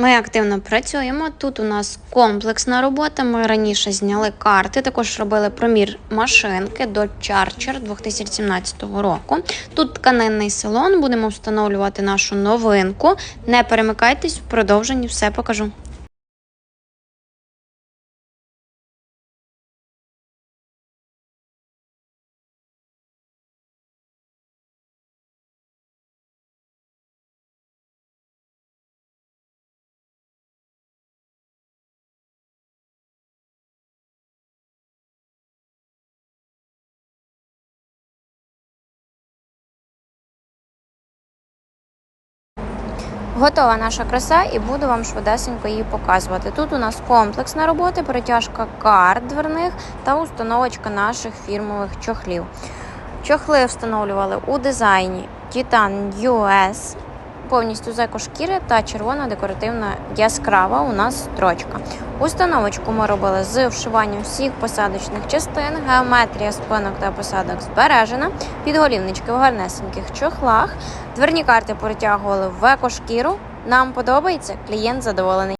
Ми активно працюємо. Тут у нас комплексна робота. Ми раніше зняли карти, також робили промір машинки до Charger 2017 року. Тут тканинний салон. Будемо встановлювати нашу новинку. Не перемикайтесь, в продовженні все покажу. Готова наша краса і буду вам швидесенько її показувати. Тут у нас комплексна робота, перетяжка карт дверних та установочка наших фірмових чохлів. Чохли встановлювали у дизайні Titan US, повністю з та червона декоративна яскрава у нас строчка. Установочку ми робили з вшиванням всіх посадочних частин, геометрія спинок та посадок збережена, підголівнички в гарнесеньких чохлах. Дверні карти протягували в екошкіру. Нам подобається, клієнт задоволений.